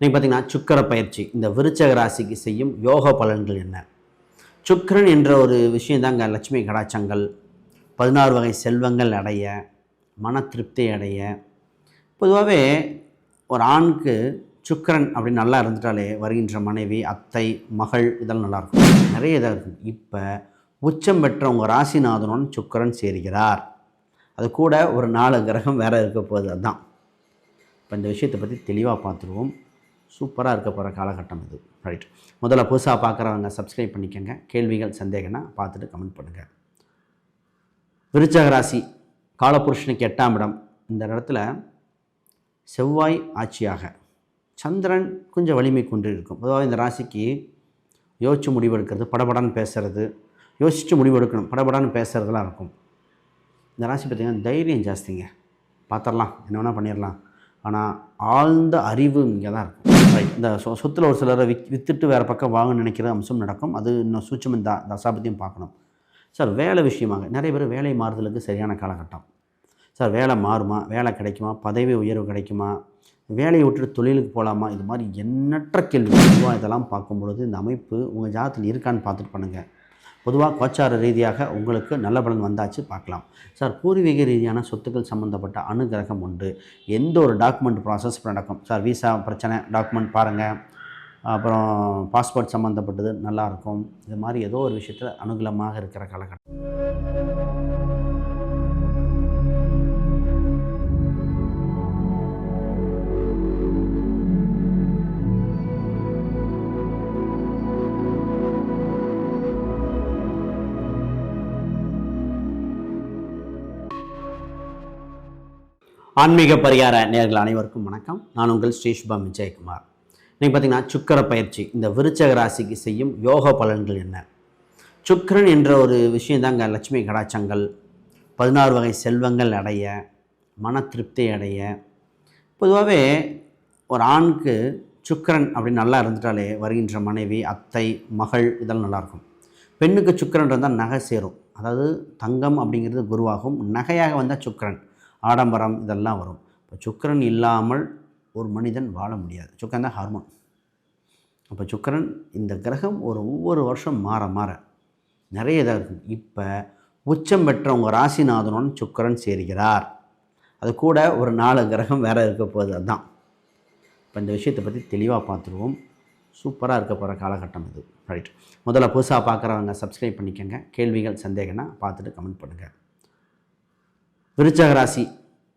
இன்றைக்கி பார்த்தீங்கன்னா சுக்கர பயிற்சி இந்த விருச்சக ராசிக்கு செய்யும் யோக பலன்கள் என்ன? சுக்கரன் என்ற ஒரு விஷயம் தாங்க லட்சுமி கடாச்சங்கள் பதினாறு வகை செல்வங்கள் அடைய மன திருப்தி அடைய. பொதுவாகவே ஒரு ஆணுக்கு சுக்கிரன் அப்படி நல்லா இருந்துட்டாலே வருகின்ற மனைவி அத்தை மகள் இதெல்லாம் நல்லாயிருக்கும் நிறைய இதாக இருக்கும். இப்போ உச்சம் பெற்ற உங்கள் ராசிநாதனுடன் சுக்கிரன் சேர்கிறார். அது கூட ஒரு நாலு கிரகம் வேறு இருக்க போகுது அதுதான் இப்போ இந்த விஷயத்தை பற்றி தெளிவாக பார்த்துருவோம் சூப்பராக இருக்க போகிற காலகட்டம் இது. ரைட் முதல்ல புதுசாக பார்க்குறவங்க சப்ஸ்கிரைப் பண்ணிக்கோங்க. கேள்விகள் சந்தேகம்னா பார்த்துட்டு கமெண்ட் பண்ணுங்கள் விருச்சக ராசி காலபுருஷனுக்கு எட்டாம் இடம். இந்த இடத்துல செவ்வாய் ஆட்சியாக. சந்திரன் கொஞ்சம் வலிமை கொண்டு இருக்கும். பொதுவாக இந்த ராசிக்கு யோசித்து முடிவெடுக்கிறது படபடான்னு பேசுறது யோசித்து முடிவெடுக்கணும் படபடான்னு பேசுகிறதுலாம் இருக்கும். இந்த ராசி பார்த்திங்கன்னா தைரியம் ஜாஸ்திங்க. பார்த்துடலாம். என்ன வேணால் பண்ணிடலாம். ஆனால் ஆழ்ந்த அறிவு இங்கே தான் இருக்கும். ரைட் இந்த சொ சொத்தில் ஒரு சிலரை வித் வித்துட்டு வேறு பக்கம் வாங்க நினைக்கிற அம்சம் நடக்கும். அது இன்னும் சூட்சம் த தசாபத்தையும் பார்க்கணும். சார் வேலை விஷயமாக நிறைய பேர் வேலை மாறுதலுக்கு சரியான காலகட்டம். சார் வேலை மாறுமா? வேலை கிடைக்குமா? பதவி உயர்வு கிடைக்குமா? வேலையை விட்டுட்டு தொழிலுக்கு போகலாமா இது மாதிரி எண்ணற்ற கேள்வி இதெல்லாம் பார்க்கும் பொழுது இந்த அமைப்பு உங்கள் ஜாதத்தில் இருக்கான்னு பார்த்துட்டு பண்ணுங்கள் பொதுவாக கோச்சார ரீதியாக உங்களுக்கு நல்ல பலன் வந்தாச்சு பார்க்கலாம். சார் பூர்வீக ரீதியான சொத்துக்கள் சம்மந்தப்பட்ட அனுகிரகம் உண்டு. எந்த ஒரு டாக்குமெண்ட் ப்ராசஸ் நடக்கும்? சார் விசா பிரச்சனை டாக்குமெண்ட் பாருங்கள் அப்புறம் பாஸ்போர்ட் சம்மந்தப்பட்டது நல்லாயிருக்கும் இது மாதிரி ஏதோ ஒரு விஷயத்தில் அனுகூலமாக இருக்கிற காலகட்டம். ஆன்மீக பரிகார நேர்கள் அனைவருக்கும் வணக்கம். நான் உங்கள் ஸ்ரீஷ்பம் விஜயகுமார். இன்றைக்கி பார்த்தீங்கன்னா சுக்கர பயிற்சி. இந்த விருச்சக ராசிக்கு செய்யும் யோக பலன்கள் என்ன? சுக்கரன் என்ற ஒரு விஷயம் தாங்க லட்சுமி கடாச்சங்கள் பதினாறு வகை செல்வங்கள் அடைய மன திருப்தி அடைய. பொதுவாகவே ஒரு ஆணுக்கு சுக்கிரன் அப்படி நல்லா இருந்துட்டாலே வருகின்ற மனைவி அத்தை மகள் இதெல்லாம் நல்லாயிருக்கும் பெண்ணுக்கு சுக்கிரன் இருந்தால் நகை சேரும். அதாவது தங்கம் அப்படிங்கிறது குருவாகும். நகையாக வந்தால் சுக்கிரன். ஆடம்பரம் இதெல்லாம் வரும். இப்போ சுக்கரன் இல்லாமல் ஒரு மனிதன் வாழ முடியாது. சுக்கரன் தான் ஹார்மோன் அப்போ சுக்கரன் இந்த கிரகம் ஒரு ஒவ்வொரு வருஷம் மாற மாற நிறைய இதாக இருக்கும். இப்போ உச்சம் பெற்ற உங்கள் ராசிநாதனுடன் சுக்கரன் சேர்கிறார். அது கூட ஒரு நாலு கிரகம் வேறு இருக்க போகுது அதுதான் இப்போ இந்த விஷயத்தை பற்றி தெளிவாக பார்த்துருவோம். சூப்பராக இருக்க போகிற காலகட்டம் இது. ரைட் முதல்ல புதுசாக பார்க்குறவங்க சப்ஸ்கிரைப் பண்ணிக்கோங்க. கேள்விகள் சந்தேகம்னா பார்த்துட்டு கமெண்ட் பண்ணுங்கள் விருச்சக ராசி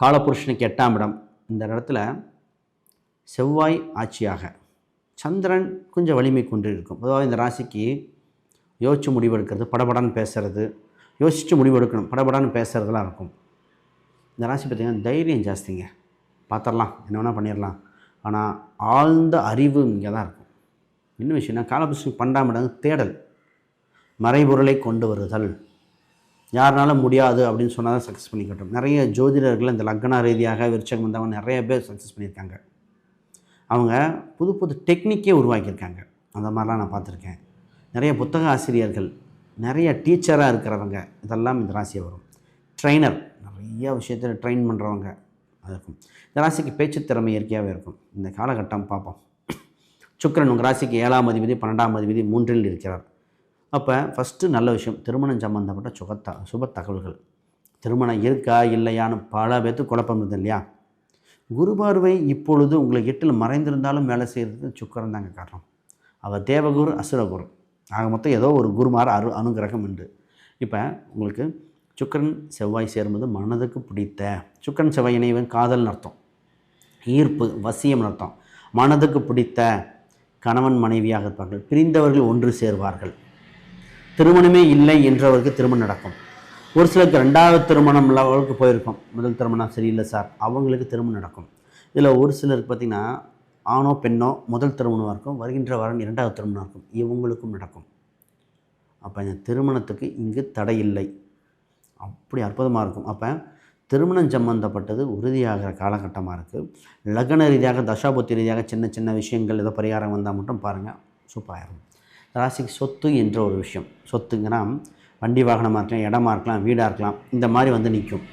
காலபுருஷனுக்கு எட்டாம் இடம். இந்த இடத்துல செவ்வாய் ஆட்சியாக சந்திரன் கொஞ்சம் வலிமை கொண்டு இருக்கும் பொதுவாக இந்த ராசிக்கு யோசித்து முடிவெடுக்கிறது படபடான்னு பேசுகிறது யோசித்து முடிவெடுக்கணும் படபடான்னு பேசுகிறதுலாம் இருக்கும். இந்த ராசி பார்த்திங்கன்னா தைரியம் ஜாஸ்திங்க. பார்த்துடலாம் என்ன வேணால் பண்ணிடலாம். ஆனால் ஆழ்ந்த அறிவு இங்கே தான் இருக்கும். இன்னும் விஷயம்னா காலபுருஷன் பன்னெண்டாம் இடம் தேடல் மறைபொருளை கொண்டு வருதல். யாருனாலும் முடியாது அப்படின்னு சொன்னால் தான் சக்ஸஸ் பண்ணிக்கட்டும் நிறைய ஜோதிடர்கள் இந்த லக்ன ரீதியாக விருச்சகம் வந்தவங்க நிறைய பேர் சக்ஸஸ் பண்ணியிருக்காங்க. அவங்க புது புது டெக்னிக்கே உருவாக்கியிருக்காங்க. அந்த மாதிரிலாம் நான் பார்த்துருக்கேன். நிறைய புத்தக ஆசிரியர்கள் நிறைய டீச்சராக இருக்கிறவங்க இதெல்லாம் இந்த ராசியை வரும். ட்ரைனர் நிறைய விஷயத்தில் ட்ரெயின் பண்ணுறவங்க அது இருக்கும். இந்த ராசிக்கு பேச்சு திறமை இயற்கையாகவே இருக்கும். இந்த காலகட்டம் பார்ப்போம். சுக்கரன் உங்கள் ராசிக்கு ஏழாம் அதிபதி பன்னெண்டாம் அதிபதி மூன்றில் இருக்கிறார். அப்போ ஃபஸ்ட்டு நல்ல விஷயம் திருமணம் சம்மந்தப்பட்ட சுகத்த சுப தகவல்கள். திருமணம் இருக்கா இல்லையான்னு பல பேர்த்து குழப்பம் இருந்தது இல்லையா? குரு பார்வை இப்பொழுது உங்களுக்கு எட்டில் மறைந்திருந்தாலும் வேலை செய்கிறது சுக்கரன் தாங்க காரணம். அவர் தேவகுரு அசுரகுரு. ஆக மொத்தம் ஏதோ ஒரு குருமார் அரு அனுகிரகம் உண்டு. இப்போ உங்களுக்கு சுக்கரன் செவ்வாய் சேரும்போது மனதுக்கு பிடித்த சுக்கரன் செவ்வாய் இணைவன் காதல்னு அர்த்தம் ஈர்ப்பு வசியம் அர்த்தம் மனதுக்கு பிடித்த கணவன் மனைவியாக இருப்பார்கள். பிரிந்தவர்கள் ஒன்று சேர்வார்கள். திருமணமே இல்லை என்றவருக்கு திருமணம் நடக்கும். ஒரு சிலருக்கு ரெண்டாவது திருமணம் லெவலுக்கு போயிருக்கும். முதல் திருமணம் சரியில்லை சார். அவங்களுக்கு திருமணம் நடக்கும். இதில் ஒரு சிலருக்கு பார்த்திங்கன்னா ஆணோ பெண்ணோ முதல் திருமணமாக இருக்கும். வருகின்ற வரன் இரண்டாவது திருமணம் இருக்கும் இவங்களுக்கும் நடக்கும். அப்போ இந்த திருமணத்துக்கு இங்கு தடை இல்லை. அப்படி அற்புதமாக இருக்கும். அப்போ திருமணம் சம்பந்தப்பட்டது உறுதியாகிற காலகட்டமாக இருக்குது லக்ன ரீதியாக தசாபுத்தி ரீதியாக சின்ன சின்ன விஷயங்கள் ஏதோ பரிகாரம் வந்தால் மட்டும் பாருங்கள் சூப்பராக இருக்கும். ராசிக்கு சொத்து என்ற ஒரு விஷயம். சொத்துங்கன்னா வண்டி வாகனமாக இருக்கலாம் இடமா இருக்கலாம் வீடாக இருக்கலாம் இந்த மாதிரி வந்து நிற்கும்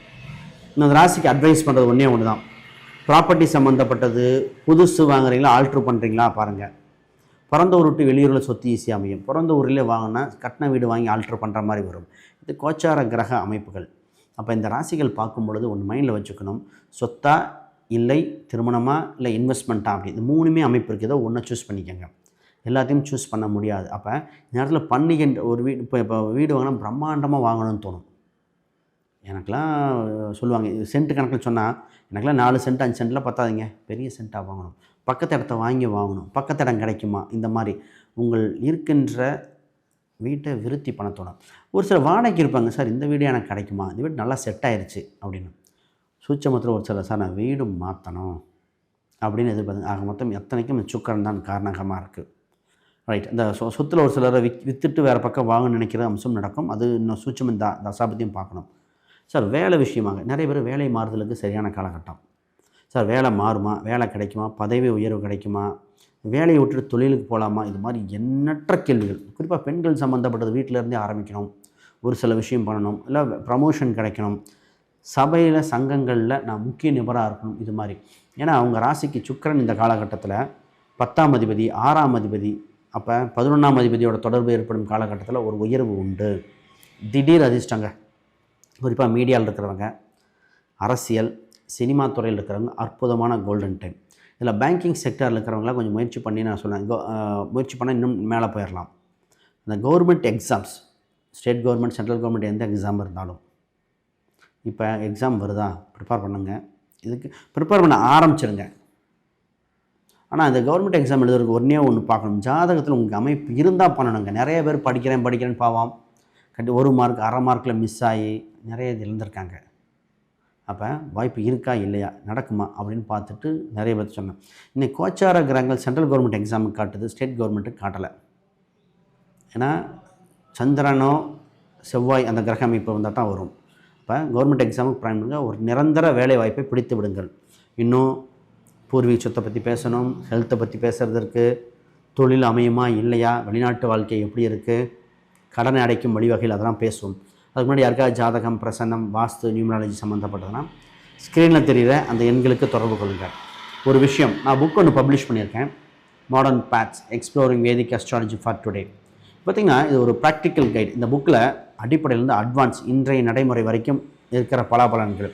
இந்த ராசிக்கு அட்வைஸ் பண்ணுறது ஒன்றே ஒன்று தான் ப்ராப்பர்ட்டி சம்மந்தப்பட்டது புதுசு வாங்குறீங்களா ஆல்ட்ரு பண்ணுறீங்களா பாருங்கள் பிறந்த ஊர் விட்டு வெளியூரில் சொத்து ஈஸியாக அமையும். பிறந்த ஊரில் வாங்கினா கட்டின வீடு வாங்கி ஆல்ட்ரு பண்ணுற மாதிரி வரும். இது கோச்சார கிரக அமைப்புகள். அப்போ இந்த ராசிகள் பார்க்கும் பொழுது ஒன்று மைண்டில் வச்சுக்கணும். சொத்தா இல்லை திருமணமாக இல்லை இன்வெஸ்ட்மெண்ட்டாக அப்படி. இது மூணுமே அமைப்பு இருக்குது ஏதோ ஒன்றை சூஸ் பண்ணிக்கோங்க. எல்லாத்தையும் சூஸ் பண்ண முடியாது. அப்போ இந்த நேரத்தில் பண்டிகை ஒரு வீடு இப்போ இப்போ வீடு வாங்கினா பிரம்மாண்டமாக வாங்கணும்னு தோணும். எனக்கெல்லாம் சொல்லுவாங்க சென்ட் கணக்கில் சொன்னால் எனக்கெல்லாம் நாலு சென்ட் அஞ்சு சென்ட்டில் பத்தாதீங்க. பெரிய சென்ட்டாக வாங்கணும். பக்கத்து இடத்த வாங்கி வாங்கணும். பக்கத்து இடம் கிடைக்குமா? இந்த மாதிரி. உங்கள் இருக்கின்ற வீட்டை விருத்தி பண்ண தோணும். ஒரு சில வாடகைக்கு இருப்பாங்க சார் இந்த வீடு எனக்கு கிடைக்குமா? இந்த வீடு நல்லா செட் ஆயிடுச்சு அப்படின்னு. சூச்சமத்தில் ஒரு சில சார் நான் வீடு மாற்றணும் அப்படின்னு எதிர்பார்த்து ஆக மொத்தம் எத்தனைக்கும் சுக்கரம் தான் காரணகமாக இருக்குது ரைட் இந்த சொ சொத்தில் ஒரு சிலரை வித் வித்துட்டு வேறு பக்கம் வாங்க நினைக்கிற அம்சம் நடக்கும். அது இன்னும் சூட்சம் த தசாபத்தியும் பார்க்கணும். சார் வேலை விஷயமாக நிறைய பேர் வேலை மாறுதலுக்கு சரியான காலகட்டம். சார் வேலை மாறுமா? வேலை கிடைக்குமா? பதவி உயர்வு கிடைக்குமா? வேலையை விட்டுட்டு தொழிலுக்கு போகலாமா இது மாதிரி எண்ணற்ற கேள்விகள். குறிப்பாக பெண்கள் சம்மந்தப்பட்டது வீட்டில் இருந்தே ஆரம்பிக்கணும். ஒரு சில விஷயம் பண்ணணும். இல்லை ப்ரமோஷன் கிடைக்கணும். சபையில் சங்கங்களில் நான் முக்கிய நிபராக இருக்கணும். இது மாதிரி. ஏன்னா அவங்க ராசிக்கு சுக்கிரன் இந்த காலகட்டத்தில் பத்தாம் அதிபதி ஆறாம் அதிபதி அப்போ பதினொன்றாம் அதிபதியோட தொடர்பு ஏற்படும் காலகட்டத்தில் ஒரு உயர்வு உண்டு. திடீர் அதிர்ஷ்டங்க. குறிப்பாக மீடியாவில் இருக்கிறவங்க அரசியல் சினிமா துறையில் இருக்கிறவங்க அற்புதமான கோல்டன் டைம் இதில் பேங்கிங் செக்டரில் இருக்கிறவங்களாம் கொஞ்சம் முயற்சி பண்ணி நான் சொன்னேன் முயற்சி பண்ணால் இன்னும் மேலே போயிடலாம் இந்த government exams state government central government எந்த எக்ஸாம் இருந்தாலும். இப்போ எக்ஸாம் வருதா? ப்ரிப்பேர் பண்ணுங்க. இதுக்கு ப்ரிப்பேர் பண்ண ஆரம்பிச்சிருங்க. ஆனால் அந்த கவர்மெண்ட் எக்ஸாம் எழுதுறதுக்கு ஒன்றே ஒன்று பார்க்கணும். ஜாதகத்தில் உங்களுக்கு அமைப்பு இருந்தால் பண்ணணுங்க. நிறைய பேர் படிக்கிறேன் படிக்கிறேன்னு பாவம். கண்டி ஒரு மார்க் அரை மார்க்கில் மிஸ் ஆகி நிறைய இது இழந்திருக்காங்க. அப்போ வாய்ப்பு இருக்கா இல்லையா? நடக்குமா? அப்படின்னு பார்த்துட்டு நிறைய பேர் சொன்னேன். இன்னைக்கு கோச்சார கிரகங்கள் சென்ட்ரல் கவர்மெண்ட் எக்ஸாமுக்கு காட்டுது. ஸ்டேட் கவர்மெண்ட்டுக்கு காட்டலை. ஏன்னா சந்திரனோ செவ்வாய் அந்த கிரக அமைப்பு வந்தால் தான் வரும். இப்போ கவர்மெண்ட் எக்ஸாமுக்கு ப்ரான் ஒரு நிரந்தர வேலை வாய்ப்பை பிடித்து விடுங்கள். இன்னும் பூர்வீக சொத்தை பற்றி பேசணும் ஹெல்த்தை பற்றி பேசுகிறதற்கு தொழில் அமையுமா இல்லையா வெளிநாட்டு வாழ்க்கை எப்படி இருக்குது கடனை அடைக்கும் வழிவகையில் அதெல்லாம் பேசுவோம். அதுக்கு முன்னாடி யாருக்காவது ஜாதகம் பிரசன்னம் வாஸ்து நியூமராலஜி சம்மந்தப்பட்டதுன்னா ஸ்க்ரீனில் தெரிகிற அந்த எண்களுக்கு தொடர்பு கொள்ளுங்கள் ஒரு விஷயம் நான் புக் ஒன்று பப்ளிஷ் பண்ணியிருக்கேன். Modern paths exploring Vedic astrology for today பார்த்திங்கன்னா இது ஒரு ப்ராக்டிக்கல் கைட் இந்த புக்கில் அடிப்படையிலேருந்து அட்வான்ஸ் இன்றைய நடைமுறை வரைக்கும் இருக்கிற பலாபலன்கள்.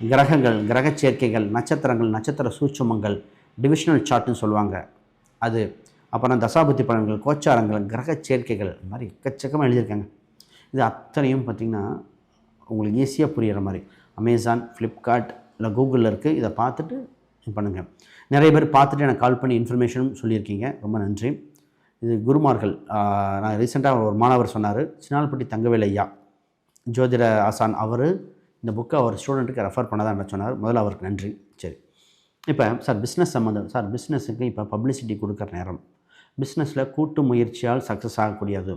கிரகங்கள் கிரக சேர்க்கைகள் நட்சத்திரங்கள் நட்சத்திர சூட்சமங்கள் டிவிஷனல் சார்ட்னு சொல்லுவாங்க. அது அப்புறம் தசாபுத்தி பலன்கள் கோச்சாரங்கள் கிரக சேர்க்கைகள் இந்த மாதிரி எக்கச்சக்கமாக எழுதியிருக்காங்க. இது அத்தனையும் பார்த்திங்கன்னா உங்களுக்கு ஈஸியாக புரிகிற மாதிரி. அமேசான் ஃப்ளிப்கார்ட் இல்லை கூகுளில் இருக்குது இதை பார்த்துட்டு இது பண்ணுங்கள் நிறைய பேர் பார்த்துட்டு எனக்கு கால் பண்ணி இன்ஃபர்மேஷனும் சொல்லியிருக்கீங்க. ரொம்ப நன்றி. இது குருமார்கள் நான் ரீசெண்டாக ஒரு மாணவர் சொன்னார் சின்னால்பட்டி தங்கவேல் ஐயா. ஜோதிட ஆசான் அவர் இந்த புக்கை அவர் ஸ்டூடெண்ட்டுக்கு ரெஃபர் பண்ணதான் சொன்னார். முதல்ல அவருக்கு நன்றி. சரி. இப்போ சார் பிஸ்னஸ் சம்மந்தம் சார் பிஸ்னஸுக்கு இப்போ பப்ளிசிட்டி கொடுக்குற நேரம். பிஸ்னஸில் கூட்டு முயற்சியால் சக்ஸஸ் ஆகக்கூடியது.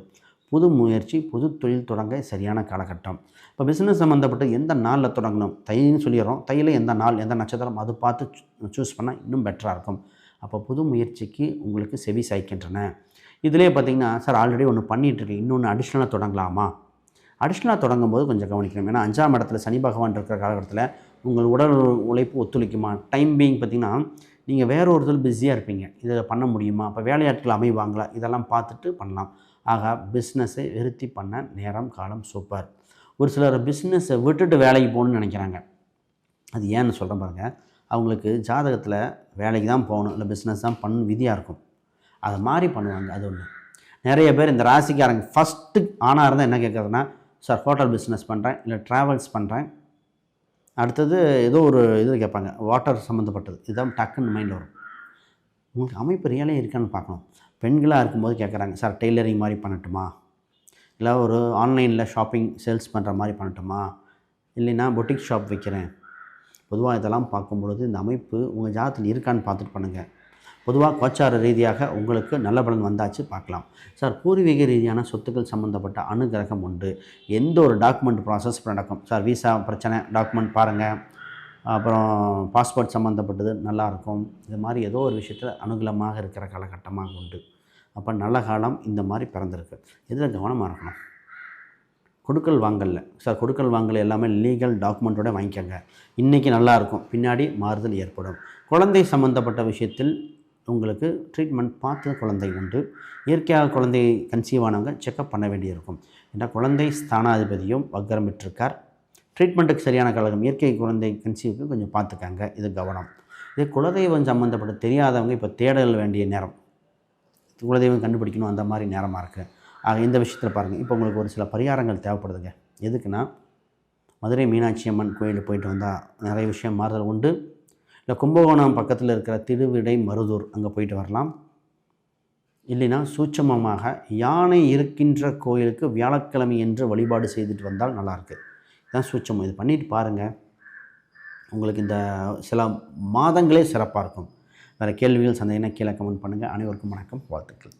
புது முயற்சி புது தொழில் தொடங்க சரியான காலகட்டம். இப்போ பிஸ்னஸ் சம்மந்தப்பட்ட எந்த நாளில் தொடங்கணும்? தைன்னு சொல்லிடுறோம். தையில் எந்த நாள் எந்த நட்சத்திரம் அது பார்த்து சூஸ் பண்ணால் இன்னும் பெட்டராக இருக்கும். அப்போ புது முயற்சிக்கு உங்களுக்கு செவி சாய்க்கின்றன. இதிலே பார்த்தீங்கன்னா சார் ஆல்ரெடி ஒன்று பண்ணிகிட்ருக்கேன் இன்னொன்று அடிஷ்னலாக தொடங்கலாமா? அடிஷ்னலாக தொடங்கும் போது கொஞ்சம் கவனிக்கணும். ஏன்னா அஞ்சாம் இடத்துல சனி பகவான் இருக்கிற காலகட்டத்தில் உங்கள் உடல் உழைப்பு ஒத்துழைக்குமா? டைம் பீயிங் பார்த்தீங்கன்னா நீங்கள் வேற ஒருத்தர் பிஸியாக இருப்பீங்க. இதை பண்ண முடியுமா? அப்போ வேலையாட்கள் அமைவாங்களா? இதெல்லாம் பார்த்துட்டு பண்ணலாம். ஆக பிஸ்னஸை விருத்தி பண்ண நேரம் காலம் சூப்பர். ஒரு சிலர் பிஸ்னஸை விட்டுட்டு வேலைக்கு போகணும்னு நினைக்கிறாங்க. அது ஏன்னு சொல்கிறேன் பாருங்கள் அவங்களுக்கு ஜாதகத்தில் வேலைக்கு தான் போகணும். இல்லை பிஸ்னஸ் தான் பண்ணணும் விதியாக இருக்கும். அதை மாதிரி பண்ணுவாங்க. அது ஒன்று நிறைய பேர் இந்த ராசிக்காரங்க ஃபஸ்ட்டு ஆணாக இருந்தால் என்ன கேட்குறதுன்னா சார் ஹோட்டல் பிஸ்னஸ் பண்ணுறேன் இல்லை ட்ராவல்ஸ் பண்ணுறேன் அடுத்தது ஏதோ ஒரு இது கேட்பாங்க வாட்டர் சம்மந்தப்பட்டது இதுதான் டக்குன்னு மைண்டில் வரும். உங்களுக்கு அமைப்பு ரியலே இருக்கான்னு பார்க்கணும். பெண்களாக இருக்கும்போது கேட்குறாங்க சார் டெய்லரிங் மாதிரி பண்ணட்டுமா? இல்லை ஒரு ஆன்லைனில் ஷாப்பிங் சேல்ஸ் பண்ணுற மாதிரி பண்ணட்டுமா? இல்லைன்னா பொட்டிக் ஷாப் வைக்கிறேன். பொதுவாக இதெல்லாம் பார்க்கும்பொழுது இந்த அமைப்பு உங்கள் ஜாதத்தில் இருக்கான்னு பார்த்துட்டு பண்ணுங்கள் பொதுவாக கோச்சார ரீதியாக உங்களுக்கு நல்ல பலன் வந்தாச்சு பார்க்கலாம். சார் பூர்வீக ரீதியான சொத்துக்கள் சம்மந்தப்பட்ட அனுகிரகம் உண்டு. எந்த ஒரு டாக்குமெண்ட் ப்ராசஸ் நடக்கும்? சார் விசா பிரச்சனை டாக்குமெண்ட் பாருங்கள் அப்புறம் பாஸ்போர்ட் சம்மந்தப்பட்டது நல்லாயிருக்கும் இது மாதிரி ஏதோ ஒரு விஷயத்தில் அனுகூலமாக இருக்கிற காலகட்டமாக உண்டு. அப்போ நல்ல காலம் இந்த மாதிரி பிறந்திருக்கு. இதில் கவனமாக இருக்கணும்? கொடுக்கல் வாங்கல்ல. சார் கொடுக்கல் வாங்கல் எல்லாமே லீகல் டாக்குமெண்ட்டோட வாங்கிக்கோங்க. இன்றைக்கி நல்லாயிருக்கும் பின்னாடி மாறுதல் ஏற்படும். குழந்தை சம்மந்தப்பட்ட விஷயத்தில் உங்களுக்கு ட்ரீட்மெண்ட் பார்த்து குழந்தை உண்டு. இயற்கையாக குழந்தை கன்சீவ் ஆனவங்க செக்கப் பண்ண வேண்டியிருக்கும். ஏன்னா குழந்தை ஸ்தானாதிபதியும் வக்கரம் பெற்றிருக்கார். ட்ரீட்மெண்ட்டுக்கு சரியான கழகம். இயற்கை குழந்தை கன்சீவுக்கு கொஞ்சம் பார்த்துக்கங்க. இது கவனம். இது குலதெய்வம் சம்மந்தப்பட்ட தெரியாதவங்க இப்போ தேடல் வேண்டிய நேரம். குலதெய்வம் கண்டுபிடிக்கணும் அந்த மாதிரி நேரமாக இருக்குது ஆக இந்த விஷயத்தில் பாருங்கள் இப்போ உங்களுக்கு ஒரு சில பரிகாரங்கள் தேவைப்படுதுங்க. எதுக்குன்னா மதுரை மீனாட்சி அம்மன் கோயிலுக்கு போயிட்டு வந்தால் நிறைய விஷயம் மாறுதல் உண்டு. இல்லை கும்பகோணம் பக்கத்தில் இருக்கிற திருவிடை மருதூர் அங்கே போயிட்டு வரலாம். இல்லைன்னா சூட்சமமாக யானை இருக்கின்ற கோயிலுக்கு வியாழக்கிழமை என்று வழிபாடு செய்துட்டு வந்தால் நல்லாயிருக்கு. இதான் சூட்சமம். இது பண்ணிட்டு பாருங்கள் உங்களுக்கு இந்த சில மாதங்களே சிறப்பாக இருக்கும். வேறு கேள்விகள் சந்தேகம்னா கீழே கமெண்ட் பண்ணுங்கள் அனைவருக்கும் வணக்கம். வாழ்த்துக்கள்.